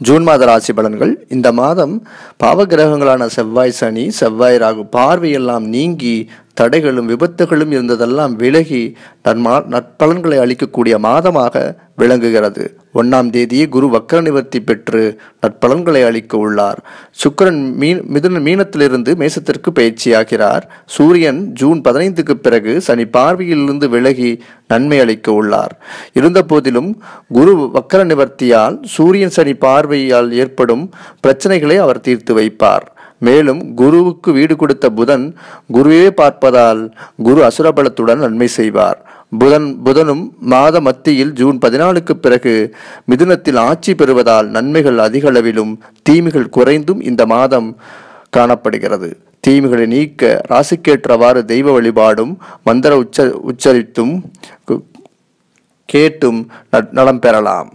June மாத ராசி பலன்கள். இந்த மாதம் பாவகிரகங்களான செவ்வாய் சனி செவ்வாய் ராகு பார்வையெல்லாம் நீங்கி தடைகளும் விபத்துகளும் இருந்ததெல்லாம் விலகி நன்மா நற்பலன்களை அளிக்கக்கூடிய மாதமாக விளங்குகிறது. ஒன்றாம் தேதியே குரு வக்கர நிவர்த்தி பெற்று நற்பலன்களை அளிக்க உள்ளார். சுக்கிரன் மீன் மிதுன மீனத்திலிருந்து மேசத்திற்கு பயிற்சியாகிறார். சூரியன் ஜூன் பதினைந்துக்கு பிறகு சனி பார்வையிலிருந்து விலகி நன்மை அளிக்க உள்ளார். இருந்த போதிலும் குரு வக்கர நிவர்த்தியால் சூரியன் சனி பார்வையால் ஏற்படும் பிரச்சனைகளை அவர் தீர்த்து வைப்பார். மேலும் குருவுக்கு வீடு கொடுத்த புதன் குருவே பார்ப்பதால் குரு அசுரபலத்துடன் நன்மை செய்வார். புதன் புதனும் மாத மத்தியில் ஜூன் பதினாலுக்கு பிறகு மிதுனத்தில் ஆட்சி பெறுவதால் நன்மைகள் அதிகளவிலும் தீமைகள் குறைந்தும் இந்த மாதம் காணப்படுகிறது. தீமைகளை நீக்க ராசிக்கேற்றவாறு தெய்வ வழிபாடும் மந்திர உச்ச உச்சரித்தும் கு- கேட்டும் ந- நலம் பெறலாம்.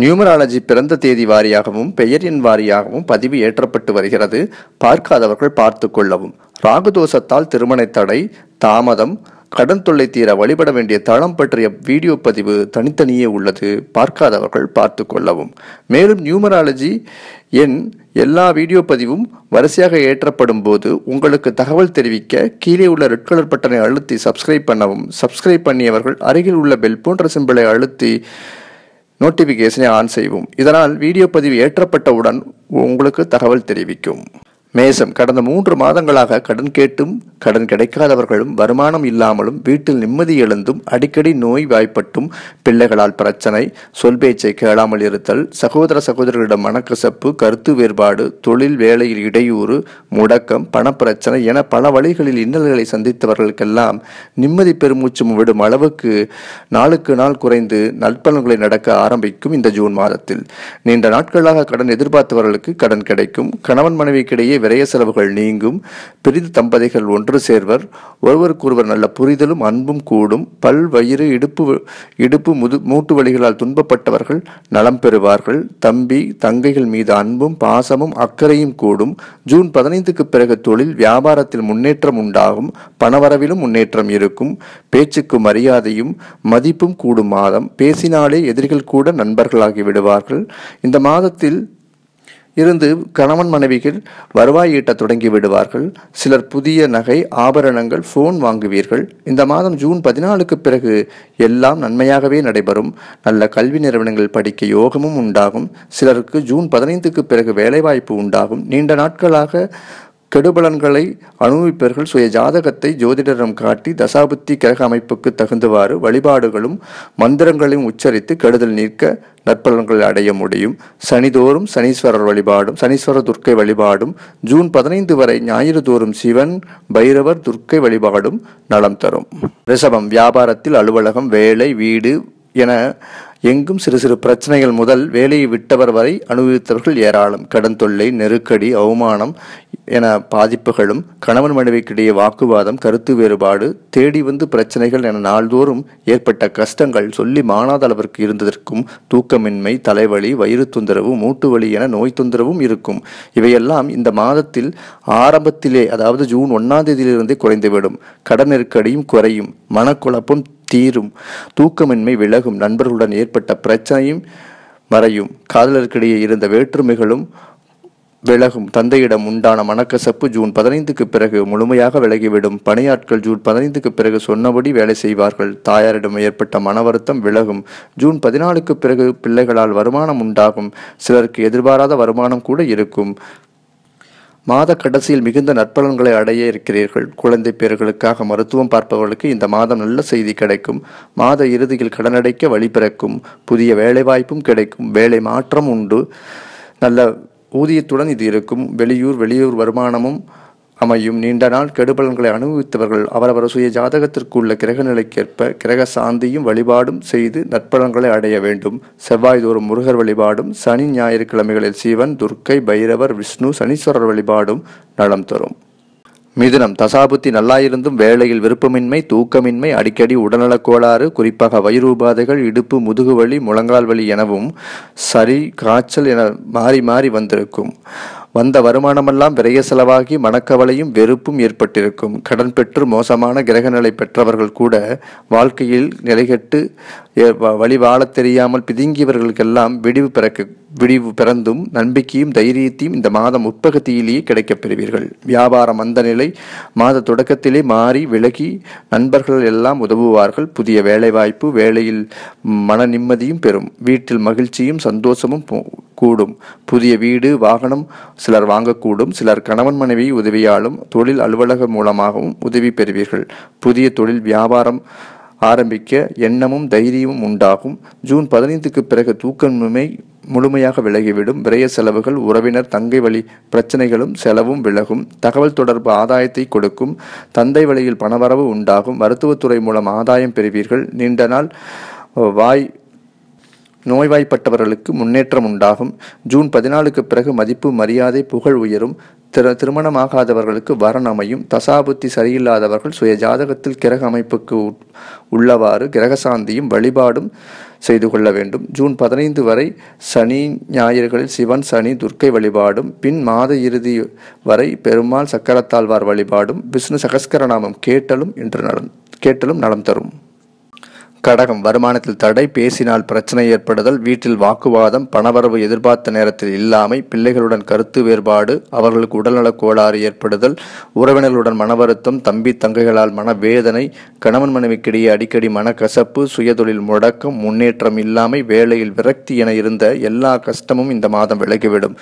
நியூமராலஜி பிறந்த தேதி வாரியாகவும் பெயர் எண் வாரியாகவும் பதிவு ஏற்றப்பட்டு வருகிறது. பார்க்காதவர்கள் பார்த்து கொள்ளவும். ராகுதோஷத்தால் திருமண தடை தாமதம் கடன் தொல்லை தீர வழிபட வேண்டிய தளம் பற்றிய வீடியோ பதிவு தனித்தனியே உள்ளது. பார்க்காதவர்கள் பார்த்து கொள்ளவும். மேலும் நியூமராலஜி எண் எல்லா வீடியோ பதிவும் வரிசையாக ஏற்றப்படும் போது உங்களுக்கு தகவல் தெரிவிக்க கீழே உள்ள ரெட் கலர் பட்டனை அழுத்தி சப்ஸ்கிரைப் பண்ணவும். சப்ஸ்கிரைப் பண்ணியவர்கள் அருகில் உள்ள பெல் போன்ற சிம்பிளை அழுத்தி நோட்டிஃபிகேஷனை ஆன் செய்வோம். இதனால் வீடியோ பதிவு ஏற்றப்பட்டவுடன் உங்களுக்கு தகவல் தெரிவிக்கும். மேசம் கடந்த மூன்று மாதங்களாக கடன் கேட்டும் கடன் கிடைக்காதவர்களும் வருமானம் இல்லாமலும் வீட்டில் நிம்மதி எழுந்தும் அடிக்கடி நோய் வாய்ப்பட்டும் பிள்ளைகளால் பிரச்சனை சொல் பேச்சை கேளாமல் இருத்தல் சகோதர சகோதரர்களிடம் மனக்கசப்பு கருத்து வேறுபாடு தொழில் வேலையில் இடையூறு முடக்கம் பணப்பிரச்சனை என பல வழிகளில் இன்னல்களை சந்தித்தவர்களுக்கெல்லாம் நிம்மதி பெருமூச்சும் விடும் அளவுக்கு நாளுக்கு நாள் குறைந்து நற்பலன்களை நடக்க ஆரம்பிக்கும் இந்த ஜூன் மாதத்தில். நீண்ட நாட்களாக கடன் எதிர்பார்த்தவர்களுக்கு கடன் கிடைக்கும். கணவன் மனைவிக்கிடையே விரய செலவுகள் நீங்கும். பிரிந்து தம்பதிகள் ஒன்று சேர்வர். ஒருவருக்கொருவர் நல்ல புரிதலும் அன்பும் கூடும். பல் வயிறு இடுப்பு இடுப்பு முது மூட்டு வலிகளால் துன்பப்பட்டவர்கள் நலம் பெறுவார்கள். தம்பி தங்கைகள் மீது அன்பும் பாசமும் அக்கறையும் கூடும். ஜூன் பதினைந்துக்கு பிறகு தொழில் வியாபாரத்தில் முன்னேற்றம் உண்டாகும். பணவரவிலும் முன்னேற்றம் இருக்கும். பேச்சுக்கு மரியாதையும் மதிப்பும் கூடும் மாதம். பேசினாலே எதிரிகள் கூட நண்பர்களாகி விடுவார்கள். இந்த மாதத்தில் இருந்து கணவன் மனைவிகள் வருவாய் ஈட்ட தொடங்கி விடுவார்கள். சிலர் புதிய நகை ஆபரணங்கள் ஃபோன் வாங்குவீர்கள். இந்த மாதம் ஜூன் பதினாலுக்கு பிறகு எல்லாம் நன்மையாகவே நடைபெறும். நல்ல கல்வி நிறுவனங்கள் படிக்க யோகமும் உண்டாகும். சிலருக்கு ஜூன் பதினைந்துக்கு பிறகு வேலைவாய்ப்பு உண்டாகும். நீண்ட நாட்களாக கெடுபலன்களை அனுபவிப்பவர்கள் சுய ஜாதகத்தை ஜோதிடரம் காட்டி தசாபுத்தி கிரக அமைப்புக்கு தகுந்தவாறு வழிபாடுகளும் மந்திரங்களையும் உச்சரித்து கெடுதல் நீக்க நற்பலன்களை அடைய முடியும். சனிதோறும் சனீஸ்வரர் வழிபாடும் சனீஸ்வர துர்க்கை வழிபாடும் ஜூன் பதினைந்து வரை ஞாயிறு தோறும் சிவன் பைரவர் துர்க்கை வழிபாடும் நலம் தரும். ரிஷபம் வியாபாரத்தில் அலுவலகம் வேலை வீடு என எங்கும் சிறு சிறு பிரச்சனைகள் முதல் வேலையை விட்டவர் வரை அனுபவித்தவர்கள் ஏராளம். கடன் தொல்லை நெருக்கடி அவமானம் என பாதிப்புகளும் கணவன் மனைவிக்கிடையே வாக்குவாதம் கருத்து வேறுபாடு தேடி வந்து பிரச்சனைகள் என நாள்தோறும் ஏற்பட்ட கஷ்டங்கள் சொல்லி மாணாத அளவிற்கு இருந்ததற்கும் தூக்கமின்மை தலைவலி வயிறு தொந்தரவு மூட்டு வலி என நோய் தொந்தரவும் இருக்கும். இவையெல்லாம் இந்த மாதத்தில் ஆரம்பத்திலே அதாவது ஜூன் ஒன்னாம் தேதியிலிருந்தே குறைந்துவிடும். கடன் நெருக்கடியும் குறையும். மனக்குழப்பம் தீரும் தூக்கமின்மை விலகும் நண்பர்களுடன் ஏற்பட்ட பிரச்சனையும் மறையும். காதலருக்கிடையே இருந்த வேற்றுமைகளும் விலகும். தந்தையிடம் உண்டான மனக்கசப்பு ஜூன் பதினைந்துக்கு பிறகு முழுமையாக விலகிவிடும். பணியாட்கள் ஜூன் பதினைந்துக்கு பிறகு சொன்னபடி வேலை செய்வார்கள். தாயாரிடம் ஏற்பட்ட மன வருத்தம் விலகும். ஜூன் பதினாலுக்கு பிறகு பிள்ளைகளால் வருமானம் உண்டாகும். சிலருக்கு எதிர்பாராத வருமானம் கூட இருக்கும். மாத கடைசியில் மிகுந்த நற்பலன்களை அடைய இருக்கிறீர்கள். குழந்தை பேர்களுக்காக மருத்துவம் பார்ப்பவர்களுக்கு இந்த மாதம் நல்ல செய்தி கிடைக்கும். மாத இறுதியில் கடனடைக்க வழி பிறக்கும். புதிய வேலைவாய்ப்பும் கிடைக்கும். வேலை மாற்றம் உண்டு. நல்ல ஊதியத்துடன் இது இருக்கும். வெளியூர் வெளியூர் வருமானமும் அமையும். நீண்ட நாள் கெடுபலன்களை அனுபவித்தவர்கள் அவரவர் சுய ஜாதகத்திற்குள்ள கிரக நிலைக்கேற்ப கிரக சாந்தியும் வழிபாடும் செய்து நற்பலன்களை அடைய வேண்டும். செவ்வாய் தோறும் முருகர் வழிபாடும் சனி ஞாயிற்றுக்கிழமைகளில் சிவன் துர்க்கை பைரவர் விஷ்ணு சனீஸ்வரர் வழிபாடும் நலம் தரும். மிதுனம் தசாபுத்தி நல்லாயிருந்தும் வேலையில் விருப்பமின்மை தூக்கமின்மை அடிக்கடி உடல்நலக் கோளாறு குறிப்பாக வயிறு உபாதைகள் இடுப்பு முதுகு வலி முழங்கால் வலி எனவும் சரி காய்ச்சல் என மாறி மாறி வந்திருக்கும். வந்த வருமானமெல்லாம் விரைய செலவாகி மனக்கவலையும் வெறுப்பும் ஏற்பட்டிருக்கும். கடன் பெற்று மோசமான கிரகநிலை பெற்றவர்கள் கூட வாழ்க்கையில் நிலைகட்டு வழி வாழத் தெரியாமல் பிதுங்கியவர்களுக்கெல்லாம் விடிவு பிறக்க விடிவு பிறந்தும் நம்பிக்கையும் தைரியத்தையும் இந்த மாதம் உட்பகத்தியிலேயே கிடைக்கப் பெறுவீர்கள். வியாபார மந்த நிலை மாத தொடக்கத்திலே மாறி விலகி நண்பர்கள் எல்லாம் உதவுவார்கள். புதிய வேலைவாய்ப்பு வேலையில் மன நிம்மதியும் பெறும். வீட்டில் மகிழ்ச்சியும் சந்தோஷமும் போ- கூடும். புதிய வீடு வாகனம் சிலர் வாங்கக்கூடும். சிலர் கணவன் மனைவி உதவியாலும் தொழில் அலுவலகம் மூலமாகவும் உதவி பெறுவீர்கள். புதிய தொழில் வியாபாரம் ஆரம்பிக்க எண்ணமும் தைரியமும் உண்டாகும். ஜூன் பதினைந்துக்கு பிறகு தூக்கமின்மை முழுமையாக விலகிவிடும். விரய செலவுகள் உறவினர் தங்கை வழி பிரச்சனைகளும் செலவும் விலகும். தகவல் தொடர்பு ஆதாயத்தை கொடுக்கும். தந்தை வழியில் பணவரவு உண்டாகும். மருத்துவத்துறை மூலம் ஆதாயம் பெறுவீர்கள். நீண்ட நாள் வாய் நோய்வாய்ப்பட்டவர்களுக்கு முன்னேற்றம் உண்டாகும். ஜூன் பதினாலுக்கு பிறகு மதிப்பு மரியாதை புகழ் உயரும். திரு திருமணமாகாதவர்களுக்கு வரன் அமையும் தசாபுத்தி சரியில்லாதவர்கள் சுய ஜாதகத்தில் கிரக அமைப்புக்கு உட்- உள்ளவாறு கிரகசாந்தியும் வழிபாடும் செய்து கொள்ள வேண்டும். ஜூன் பதினைந்து வரை சனி ஞாயிறுகளில் சிவன் சனி துர்க்கை வழிபாடும். பின் மாத இறுதி வரை பெருமாள் சக்கரத்தாழ்வார் வழிபாடும். விஷ்ணு சகஸ்கரநாமம் கேட்டலும் என்று நலம் கேட்டலும் நலம் தரும். கடகம் வருமானத்தில் தடை பேசினால் பிரச்சனை ஏற்படுதல் வீட்டில் வாக்குவாதம் பணவரவு எதிர்பார்த்த நேரத்தில் இல்லாமை பிள்ளைகளுடன் கருத்து வேறுபாடு அவர்களுக்கு உடல்நலக் கோளாறு ஏற்படுதல் உறவினர்களுடன் மனவருத்தம் தம்பி தங்கைகளால் மனவேதனை கணவன் மனைவிக்கிடையே அடிக்கடி மனக்கசப்பு சுயதொழில் முடக்கம் முன்னேற்றம் இல்லாமை வேலையில் விரக்தி என இருந்த எல்லா கஷ்டமும் இந்த மாதம் விலகிவிடும்.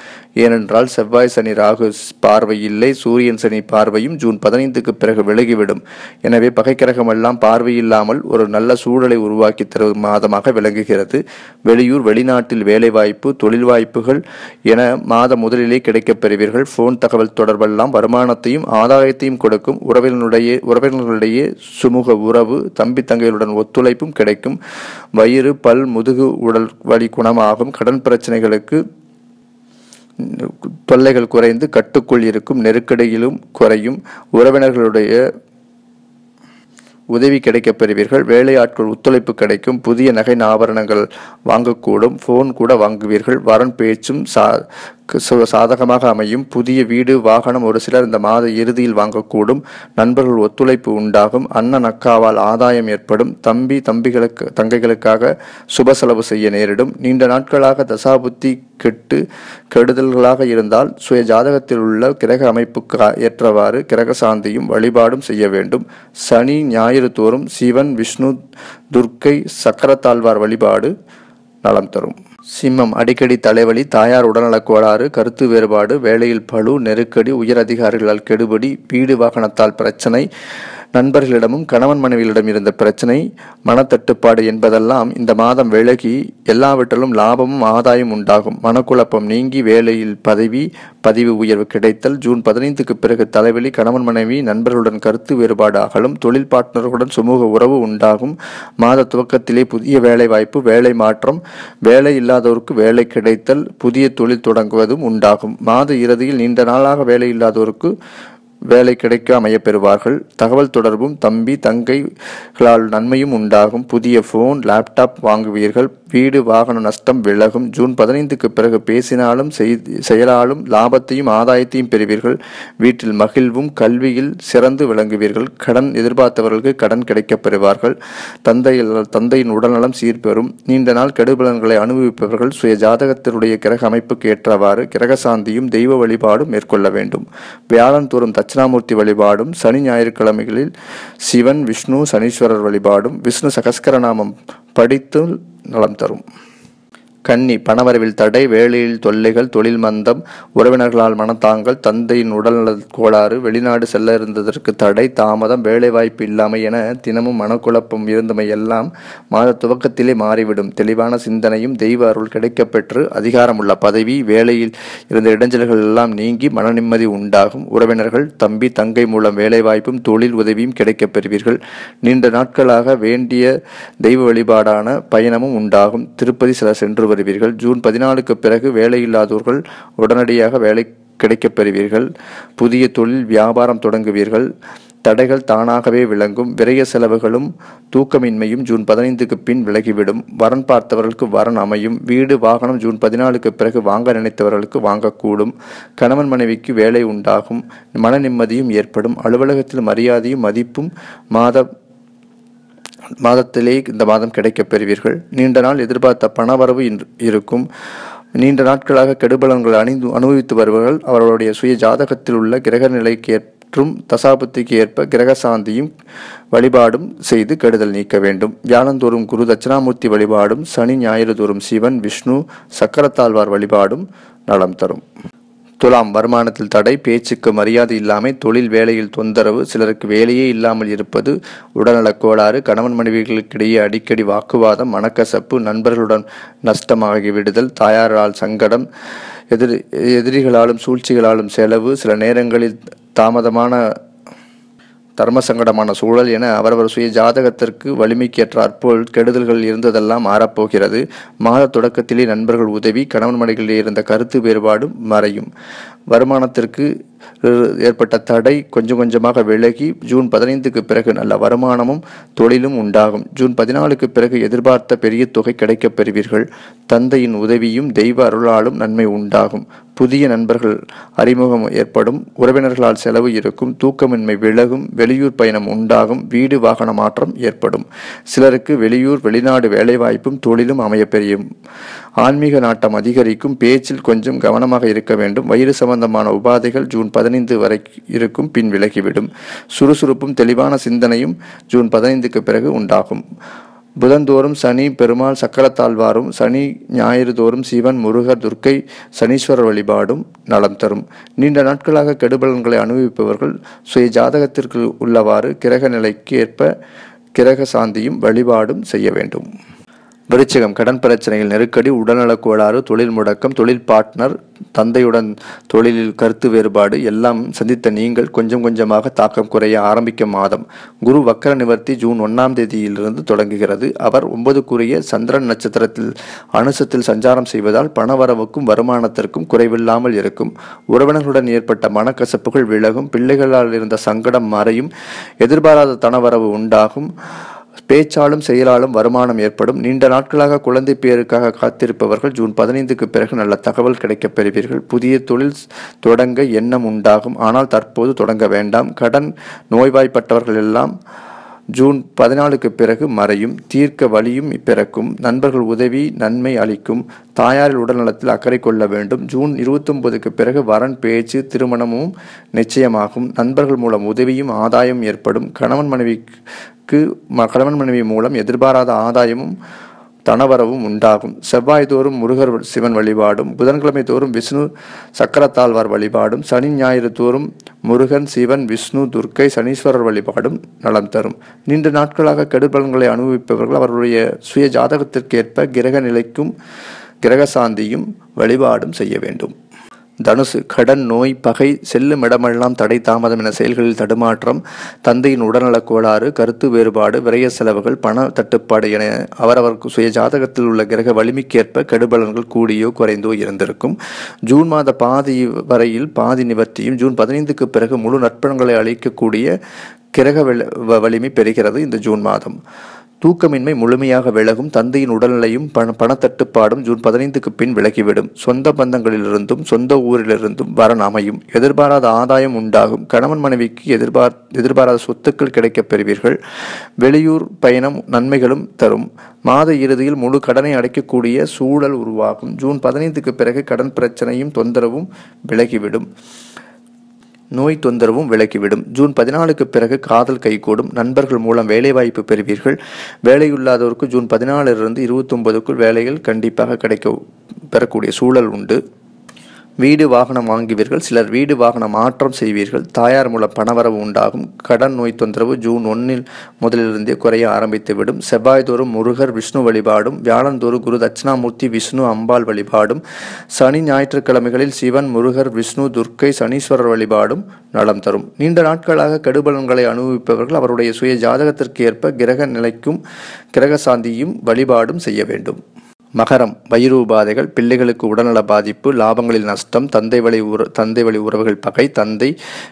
ஏனென்றால் செவ்வாய் சனி ராகு பார்வை இல்லை சூரியன் சனி பார்வையும் ஜூன் பதினைந்துக்கு பிறகு விலகிவிடும். எனவே பகைக்கிரகமெல்லாம் பார்வையில்லாமல் ஒரு நல்ல சூழலை உருவாக்கி தரும் மாதமாக விளங்குகிறது. வெளியூர் வெளிநாட்டில் வேலைவாய்ப்பு தொழில் வாய்ப்புகள் என மாத முதலிலே கிடைக்கப் பெறுவீர்கள். போன் தகவல் தொடர்பெல்லாம் வருமானத்தையும் ஆதாயத்தையும் கொடுக்கும். உறவினருடைய உறவினர்களிடையே சுமூக உறவு தம்பி தங்கைகளுடன் ஒத்துழைப்பும் கிடைக்கும். வயிறு பல் முதுகு உடல் வலி குணமாகும். கடன் பிரச்சனைகளுக்கு தொல்லைகள் குறைந்து கட்டுக்குள் இருக்கும். நெருக்கடியிலும் குறையும். உறவினர்களுடைய உதவி கிடைக்கப் பெறுவீர்கள். வேலையாட்கள் ஒத்துழைப்பு கிடைக்கும். புதிய நகை ஆபரணங்கள் வாங்கக்கூடும். ஃபோன் கூட வாங்குவீர்கள். வரன் பேச்சும் சா சாதகமாக அமையும். புதிய வீடு வாகனம் ஒரு சிலர் இந்த மாத இறுதியில் வாங்கக்கூடும். நண்பர்கள் ஒத்துழைப்பு உண்டாகும். அண்ணன் அக்காவால் ஆதாயம் ஏற்படும். தம்பி தம்பிகளுக்கு தங்கைகளுக்காக சுப செலவு செய்ய நேரிடும். நீண்ட நாட்களாக தசாபுத்தி கெட்டு கெடுதல்களாக இருந்தால் சுய ஜாதகத்தில் உள்ள கிரக அமைப்புக்கு ஏற்றவாறு கிரக சாந்தியும் வழிபாடும் செய்ய வேண்டும். சனி ஞாயிறு தோறும் சிவன் விஷ்ணு துர்க்கை சக்கரத்தாழ்வார் வழிபாடு நலம் தரும். சிம்மம் அடிக்கடி தலைவலி தாயார் உடல்நலக் கோளாறு கருத்து வேறுபாடு வேலையில் பளு நெருக்கடி உயர் அதிகாரிகளால் கெடுபடி வீடு வாகனத்தால் பிரச்சனை நண்பர்களிடமும் கணவன் மனைவிகளிடம் இருந்த பிரச்சனை மனத்தட்டுப்பாடு என்பதெல்லாம் இந்த மாதம் விலகி எல்லாவற்றிலும் லாபமும் ஆதாயம் உண்டாகும். மனக்குழப்பம் நீங்கி வேலையில் பதவி பதிவு உயர்வு கிடைத்தல் ஜூன் பதினைந்துக்கு பிறகு தலைவலி கணவன் மனைவி நண்பர்களுடன் கருத்து வேறுபாடு அகலும் தொழில் பார்ட்னர்களுடன் சுமூக உறவு உண்டாகும். மாத துவக்கத்திலே புதிய வேலை வாய்ப்பு வேலை மாற்றம் வேலை இல்லாதோருக்கு வேலை கிடைத்தல் புதிய தொழில் தொடங்குவதும் உண்டாகும். மாத இறுதியில் நீண்ட நாளாக வேலை இல்லாதோருக்கு வேலை கிடைக்க அமையப்பெறுவார்கள். தகவல் தொடர்பும் தம்பி தங்கைகளால் நன்மையும் உண்டாகும். புதிய ஃபோன் லேப்டாப் வாங்குவீர்கள். வீடு வாகன நஷ்டம் விலகும். ஜூன் பதினைந்துக்கு பிறகு பேசினாலும் செயலாலும் லாபத்தையும் ஆதாயத்தையும் பெறுவீர்கள். வீட்டில் மகிழ்வும் கல்வியில் சிறந்து விளங்குவீர்கள். கடன் எதிர்பார்த்தவர்களுக்கு கடன் கிடைக்கப் பெறுவார்கள். தந்தையில் தந்தையின் உடல்நலம் சீர்பெறும். நீண்ட நாள் கெடுபலன்களை அனுபவிப்பவர்கள் சுய ஜாதகத்தினுடைய கிரக அமைப்புக்கு ஏற்றவாறு கிரக சாந்தியும் தெய்வ வழிபாடும் மேற்கொள்ள வேண்டும். வியாழன் தோறும் தட்சிணாமூர்த்தி வழிபாடும் சனி ஞாயிற்றுக்கிழமைகளில் சிவன் விஷ்ணு சனீஸ்வரர் வழிபாடும் விஷ்ணு சகஸ்கரநாமம் படித்து நலம் தரும். கன்னி பணவரவில் தடை வேலையில் தொல்லைகள் தொழில் மந்தம் உறவினர்களால் மனத்தாங்கல் தந்தையின் உடல்நலக் கோளாறு வெளிநாடு செல்ல இருந்ததற்கு தடை தாமதம் வேலைவாய்ப்பு இல்லாமை என தினமும் மனக்குழப்பம் இருந்தமை எல்லாம் மாத துவக்கத்திலே மாறிவிடும். தெளிவான சிந்தனையும் தெய்வ அருள் கிடைக்கப்பெற்று அதிகாரமுள்ள பதவி வேலையில் இருந்த இடைஞ்சல்கள் எல்லாம் நீங்கி மன நிம்மதி உண்டாகும். உறவினர்கள் தம்பி தங்கை மூலம் வேலைவாய்ப்பும் தொழில் உதவியும் கிடைக்கப் பெறுவீர்கள். நீண்ட நாட்களாக வேண்டிய தெய்வ வழிபாடான பயணமும் உண்டாகும். திருப்பதி சில சென்று வருவீர்கள் ஜூன் பதினாலுக்கு பிறகு வேலையில்லாதோர்கள் உடனடியாக வேலை கிடைக்கப் பெறுவீர்கள். புதிய தொழில் வியாபாரம் தொடங்குவீர்கள். தடைகள் தானாகவே விளங்கும். விரய செலவுகளும் தூக்கமின்மையும் ஜூன் பதினைந்துக்கு பின் விலகிவிடும். வரன் பார்த்தவர்களுக்கு வரன் அமையும். வீடு வாகனம் ஜூன் பதினாலுக்கு பிறகு வாங்க நினைத்தவர்களுக்கு வாங்கக்கூடும். கணவன் மனைவிக்கு வேலை உண்டாகும். மன நிம்மதியும் ஏற்படும். அலுவலகத்தில் மரியாதையும் மதிப்பும் மாத மாதத்திலே இந்த மாதம் கிடைக்கப் பெறுவீர்கள். நீண்ட நாள் எதிர்பார்த்த பணவரவு இருக்கும். நீண்ட நாட்களாக கெடுபலன்கள் அணிந்து அனுபவித்து வருபவர்கள் அவர்களுடைய சுய ஜாதகத்தில் உள்ள கிரக நிலைக்கு ஏற்றும் தசாபுத்திக்கு ஏற்ப கிரக சாந்தியும் வழிபாடும் செய்து கெடுதல் நீக்க வேண்டும். வியாழந்தோறும் குரு தட்சிணாமூர்த்தி வழிபாடும் சனி ஞாயிறு தோறும் சிவன் விஷ்ணு சக்கரத்தாழ்வார் வழிபாடும் நலம் தரும். துலாம் வருமானத்தில் தடை பேச்சுக்கு மரியாதை இல்லாமை தொழில் வேலையில் தொந்தரவு சிலருக்கு வேலையே இல்லாமல் இருப்பது உடல்நலக் கோளாறு கணவன் மனைவிகளுக்கிடையே அடிக்கடி வாக்குவாதம் மனக்கசப்பு நண்பர்களுடன் நஷ்டமாகி விடுதல் தாயாரால் சங்கடம் எதிரி எதிரிகளாலும் சூழ்ச்சிகளாலும் செலவு சில நேரங்களில் தாமதமான தர்ம சங்கடமான சூழல் என அவரவர் சுய ஜாதகத்திற்கு வலிமைக்கேற்றாற்போல் கெடுதல்கள் இருந்ததெல்லாம் மாறப்போகிறது. மாத தொடக்கத்திலே நண்பர்கள் உதவி கணவன் மனைகளில் இருந்த கருத்து வேறுபாடும் மறையும். வருமானத்திற்கு ஏற்பட்ட தடை கொஞ்சம் கொஞ்சமாக விலகி ஜூன் பதினைந்துக்கு பிறகு நல்ல வருமானமும் தொழிலும் உண்டாகும். ஜூன் பதினாலுக்கு பிறகு எதிர்பார்த்த பெரிய தொகை கிடைக்கப் பெறுவீர்கள். தந்தையின் உதவியும் தெய்வ அருளாலும் நன்மை உண்டாகும். புதிய நண்பர்கள் அறிமுகம் ஏற்படும். உறவினர்களால் செலவு இருக்கும். தூக்கமின்மை விலகும். வெளியூர் பயணம் உண்டாகும். வீடு வாகன மாற்றம் ஏற்படும். சிலருக்கு வெளியூர் வெளிநாடு வேலைவாய்ப்பும் தொழிலும் அமையப்பெரியும் ஆன்மீக நாட்டம் அதிகரிக்கும் பேச்சில் கொஞ்சம் கவனமாக இருக்க வேண்டும். வயிறு சம்பந்தமான உபாதைகள் ஜூன் பதினைந்து வரை இருக்கும் பின் விலகிவிடும். சுறுசுறுப்பும் தெளிவான சிந்தனையும் ஜூன் பதினைந்துக்கு பிறகு உண்டாகும். புதன்தோறும் சனி பெருமாள் சக்கரத்தாழ்வாரும் சனி ஞாயிறு தோறும் சிவன் முருகர் துர்க்கை சனீஸ்வரர் வழிபாடும் நலம் தரும். நீண்ட நாட்களாக கெடுபலன்களை அனுபவிப்பவர்கள் சுய ஜாதகத்திற்கு உள்ளவாறு கிரக நிலைக்கு ஏற்ப கிரக சாந்தியும் வழிபாடும் செய்ய வேண்டும். விருச்சிகம் கடன் பிரச்சனையில் நெருக்கடி உடல்நலக் கோளாறு தொழில் முடக்கம் தொழில் பார்ட்னர் தந்தையுடன் தொழிலில் கருத்து வேறுபாடு எல்லாம் சந்தித்த நீங்கள் கொஞ்சம் கொஞ்சமாக தாக்கம் குறைய ஆரம்பிக்கும் மாதம். குரு வக்கர நிவர்த்தி ஜூன் ஒன்றாம் தேதியிலிருந்து தொடங்குகிறது. அவர் ஒன்பதுக்குரிய சந்திரன் நட்சத்திரத்தில் அனுசத்தில் சஞ்சாரம் செய்வதால் பணவரவுக்கும் வருமானத்திற்கும் குறைவில்லாமல் இருக்கும். உறவினர்களுடன் ஏற்பட்ட மனக்கசப்புகள் விலகும். பிள்ளைகளால் இருந்த சங்கடம் மறையும். எதிர்பாராத தனவரவு உண்டாகும். பேச்சாலும் செயலாலும் வருமானம் ஏற்படும். நீண்ட நாட்களாக குழந்தை பேருக்காக காத்திருப்பவர்கள் ஜூன் பதினைந்துக்கு பிறகு நல்ல தகவல் கிடைக்கப் பெறுவீர்கள். புதிய தொழில் தொடங்க எண்ணம் உண்டாகும். ஆனால் தற்போது தொடங்க வேண்டாம். கடன் நோய்வாய்ப்பட்டவர்கள் எல்லாம் ஜூன் பதினாலுக்கு பிறகு மறையும் தீர்க்க வழியும் பிறக்கும் நண்பர்கள் உதவி நன்மை அளிக்கும். தாயாரில் உடல்நலத்தில் அக்கறை கொள்ள வேண்டும். ஜூன் இருபத்தொன்பதுக்கு பிறகு வரன் பேச்சு திருமணமும் நிச்சயமாகும். நண்பர்கள் மூலம் உதவியும் ஆதாயம் ஏற்படும். கணவன் மனைவிக்கு கணவன் மனைவி மூலம் எதிர்பாராத ஆதாயமும் தனவரவும் உண்டாகும். செவ்வாய் தோறும் முருகர் சிவன் வழிபாடும் புதன்கிழமை தோறும் விஷ்ணு சக்கரத்தாழ்வார் வழிபாடும் சனி ஞாயிறு தோறும் முருகன் சிவன் விஷ்ணு துர்க்கை சனீஸ்வரர் வழிபாடும் நலம் தரும். நீண்ட நாட்களாக கெடுபலன்களை அனுபவிப்பவர்கள் அவர்களுடைய சுய ஜாதகத்திற்கேற்ப கிரக நிலைக்கும் கிரக சாந்தியும் வழிபாடும் செய்ய வேண்டும். தனுசு கடன் நோய் பகை செல்லும் இடமெல்லாம் தடை தாமதம் என செயல்களில் தடுமாற்றம் தந்தையின் உடல்நலக் கோளாறு கருத்து வேறுபாடு விரய செலவுகள் பண தட்டுப்பாடு என அவரவருக்கு சுய ஜாதகத்தில் உள்ள கிரக வலிமைக்கேற்ப கெடுபலன்கள் கூடியோ குறைந்தோ இருந்திருக்கும். ஜூன் மாத பாதி வரையில் பாதி நிவர்த்தியும் ஜூன் பதினைந்துக்கு பிறகு முழு நற்பலன்களை அளிக்கக்கூடிய கிரக வலிமை பெறுகிறது இந்த ஜூன் மாதம். தூக்கமின்மை முழுமையாக விலகும் தந்தையின் உடல்நிலையும் பண பணத்தட்டுப்பாடும் ஜூன் பதினைந்துக்கு பின் விலகிவிடும். சொந்த பந்தங்களிலிருந்தும் சொந்த ஊரிலிருந்தும் வரன் அமையும். எதிர்பாராத ஆதாயம் உண்டாகும். கணவன் மனைவிக்கு எதிர்பார் எதிர்பாராத சொத்துக்கள் கிடைக்கப் பெறுவீர்கள். வெளியூர் பயணம் நன்மைகளும் தரும். மாத இறுதியில் முழு கடனை அடைக்கக்கூடிய சூழல் உருவாகும். ஜூன் பதினைந்துக்கு பிறகு கடன் பிரச்சனையும் தொந்தரவும் விலகிவிடும். நோய் தொந்தரவும் விலக்கிவிடும் ஜூன் பதினாலுக்கு பிறகு காதல் கைகூடும். நண்பர்கள் மூலம் வேலைவாய்ப்பு பெறுவீர்கள். வேலையில்லாதவருக்கு ஜூன் பதினாலிலிருந்து இருபத்தொன்பதுக்குள் வேலைகள் கண்டிப்பாக கிடைக்க பெறக்கூடிய சூழல் உண்டு. வீடு வாகனம் வாங்குவீர்கள் சிலர் வீடு வாகனம் மாற்றம் செய்வீர்கள். தாயார் மூலம் பணவரவு உண்டாகும். கடன் நோய் தொந்தரவு ஜூன் ஒன்னில் முதலிலிருந்தே குறைய ஆரம்பித்துவிடும். செவ்வாய்தோறும் முருகர் விஷ்ணு வழிபாடும் வியாழந்தோறும் குரு தட்சிணாமூர்த்தி விஷ்ணு அம்பாள் வழிபாடும் சனி ஞாயிற்றுக்கிழமைகளில் சிவன் முருகர் விஷ்ணு துர்க்கை சனீஸ்வரர் வழிபாடும் நலம் தரும். நீண்ட நாட்களாக கெடுபலன்களை அனுபவிப்பவர்கள் அவருடைய சுய ஜாதகத்திற்கு ஏற்ப கிரக நிலைக்கும் கிரக சாந்தியும் வழிபாடும் செய்ய வேண்டும். மகரம் வயிறு உபாதைகள் பிள்ளைகளுக்கு உடல்நல பாதிப்பு லாபங்களில் நஷ்டம் தந்தை வழி உற தந்தை வழி உறவுகள் பகை தந்தை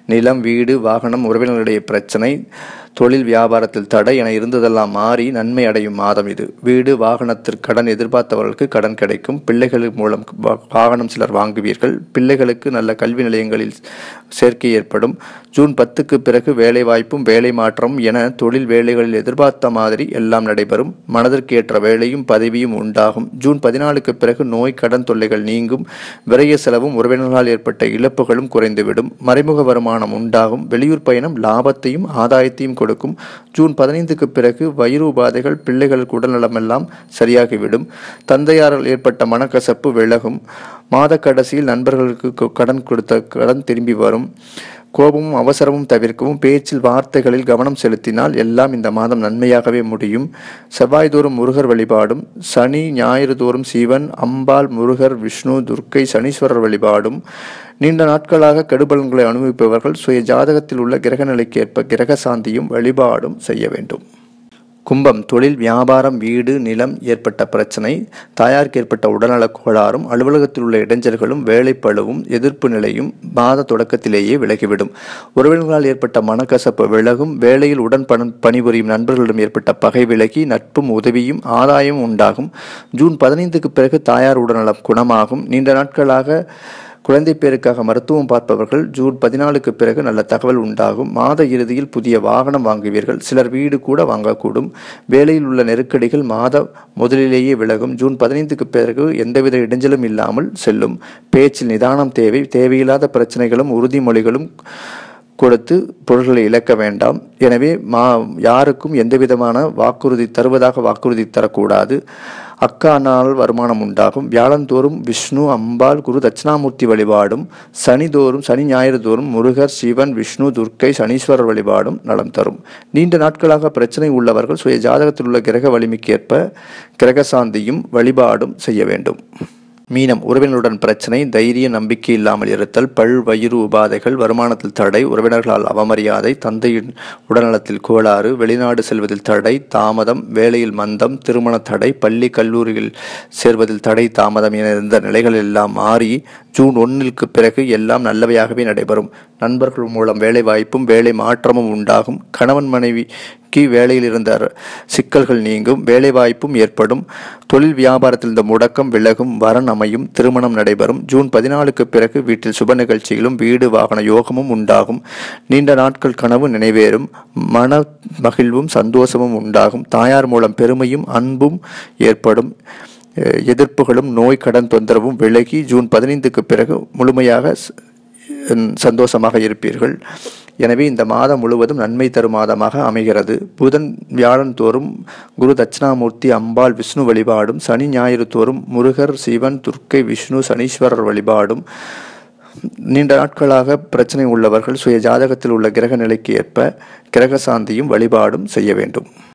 நிலம் வீடு வாகனம் உறவினர்களிடையே பிரச்சனை தொழில் வியாபாரத்தில் தடை என இருந்ததெல்லாம் மாறி நன்மை அடையும் மாதம் இது. வீடு வாகனத்திற்கு கடன் எதிர்பார்த்தவர்களுக்கு கடன் கிடைக்கும். பிள்ளைகள் மூலம் வாகனம் சிலர் வாங்குவீர்கள். பிள்ளைகளுக்கு நல்ல கல்வி நிலையங்களில் சேர்க்கை ஏற்படும். ஜூன் பத்துக்கு பிறகு வேலை வாய்ப்பும் வேலை மாற்றமும் என தொழில் வேலைகளில் எதிர்பார்த்த மாதிரி எல்லாம் நடைபெறும். மனதிற்கு ஏற்ற வேலையும் பதவியும் உண்டாகும். ஜூன் பதினாலுக்கு பிறகு நோய் கடன் தொல்லைகள் நீங்கும். விரைய செலவும் உறவினர்களால் ஏற்பட்ட இழப்புகளும் குறைந்துவிடும். மறைமுக வருமானம் உண்டாகும். வெளியூர் பயணம் லாபத்தையும் ஆதாயத்தையும் கொடுக்கும். ஜூன் பதினைந்துக்கு பிறகு வயிறு உபாதைகள் பிள்ளைகளுக்கு உடல்நலமெல்லாம் சரியாகிவிடும். தந்தையாரால் ஏற்பட்ட மனக்கசப்பு விலகும். மாத கடைசியில் நண்பர்களுக்கு கடன் கொடுத்த கடன் திரும்பி வரும். கோபமும் அவசரமும் தவிர்க்கவும் பேச்சில் வார்த்தைகளில் கவனம் செலுத்தினால் எல்லாம் இந்த மாதம் நன்மையாகவே முடியும். செவ்வாய் தோறும் முருகர் வழிபாடும் சனி ஞாயிறு தோறும் சிவன் அம்பாள் முருகர் விஷ்ணு துர்க்கை சனீஸ்வரர் வழிபாடும் நீண்ட நாட்களாக கெடுபலன்களை அனுபவிப்பவர்கள் சுய ஜாதகத்தில் உள்ள கிரக நிலைக்கேற்ப கிரக சாந்தியும் வழிபாடும் செய்ய வேண்டும். கும்பம் தொழில் வியாபாரம் வீடு நிலம் ஏற்பட்ட பிரச்சனை தாயாருக்கு ஏற்பட்ட உடல்நலக் கோளாறும் அலுவலகத்தில் உள்ள இடைஞ்சல்களும் வேலைப்பழுவும் எதிர்ப்பு நிலையும் மாத தொடக்கத்திலேயே விலகிவிடும். உறவினர்களால் ஏற்பட்ட மனக்கசப்பு விலகும் வேலையில் உடன் பணிபுரியும் நண்பர்களிடம் ஏற்பட்ட பகை விலகி நட்பும் உதவியும் ஆதாயமும் உண்டாகும். ஜூன் பதினைந்துக்கு பிறகு தாயார் உடல்நலம் குணமாகும். நீண்ட நாட்களாக குழந்தை பேருக்காக மருத்துவம் பார்ப்பவர்கள் ஜூன் பதினாலுக்கு பிறகு நல்ல தகவல் உண்டாகும். மாத இறுதியில் புதிய வாகனம் வாங்குவீர்கள். சிலர் வீடு கூட வாங்கக்கூடும். வேலையில் உள்ள நெருக்கடிகள் மாத முதலிலேயே விலகும். ஜூன் பதினைந்துக்கு பிறகு எந்தவித இடைஞ்சலும் இல்லாமல் செல்லும். பேச்சில் நிதானம் தேவை. தேவையில்லாத பிரச்சனைகளும் உறுதிமொழிகளும் கொடுத்து பொருள்களை இழக்க வேண்டாம். எனவே மா யாருக்கும் எந்தவிதமான வாக்குறுதி தருவதாக வாக்குறுதி தரக்கூடாது. அக்கா வருமானம் உண்டாகும் வியாழந்தோறும் விஷ்ணு அம்பாள் குரு தட்சிணாமூர்த்தி வழிபாடும் சனிதோறும் சனி ஞாயிறு தோறும் முருகர் சிவன் விஷ்ணு துர்க்கை சனீஸ்வரர் வழிபாடும் நலம் தரும். நீண்ட நாட்களாக பிரச்சனை உள்ளவர்கள் சுய ஜாதகத்தில் உள்ள கிரக வலிமைக்கேற்ப கிரக சாந்தியும் வழிபாடும் செய்ய வேண்டும். மீனம் உறவினர்களுடன் பிரச்சனை தைரிய நம்பிக்கை இல்லாமல் இருத்தல் பல் வயிறு உபாதைகள் வருமானத்தில் தடை உறவினர்களால் அவமரியாதை தந்தையின் உடல்நலத்தில் கோளாறு வெளிநாடு செல்வதில் தடை தாமதம் வேலையில் மந்தம் திருமண தடை பள்ளி கல்லூரியில் சேர்வதில் தடை தாமதம் என இருந்த நிலைகள் எல்லாம் மாறி ஜூன் ஒன்றிற்கு பிறகு எல்லாம் நல்லவையாகவே நடைபெறும். நண்பர்கள் மூலம் வேலை வாய்ப்பும் வேலை மாற்றமும் உண்டாகும். கணவன் மனைவி மனைவிக்கு வேலையில் இருந்த சிக்கல்கள் நீங்கும் வேலைவாய்ப்பும் ஏற்படும். தொழில் வியாபாரத்தில் இருந்த முடக்கம் விலகும் வரன் அமையும் திருமணம் நடைபெறும். ஜூன் பதினாலுக்கு பிறகு வீட்டில் சுப நிகழ்ச்சிகளும் வீடு வாகன யோகமும் உண்டாகும். நீண்ட நாட்கள் கனவு நினைவேறும் மன மகிழ்வும் சந்தோஷமும் உண்டாகும். தாயார் மூலம் பெருமையும் அன்பும் ஏற்படும். எதிர்ப்புகளும் நோய் கடன் தொந்தரவும் விலகி ஜூன் பதினைந்துக்கு பிறகு முழுமையாக சந்தோஷமாக இருப்பீர்கள். எனவே இந்த மாதம் முழுவதும் நன்மை தரும் மாதமாக அமைகிறது. புதன் வியாழன் தோறும் குரு தட்சிணாமூர்த்தி அம்பாள் விஷ்ணு வழிபாடும் சனி ஞாயிறு தோறும் முருகர் சிவன் துர்க்கை விஷ்ணு சனீஸ்வரர் வழிபாடும். நீண்ட நாட்களாக பிரச்சனை உள்ளவர்கள் சுய ஜாதகத்தில் உள்ள கிரக நிலைக்கு ஏற்ப கிரக சாந்தியும் வழிபாடும் செய்ய வேண்டும்.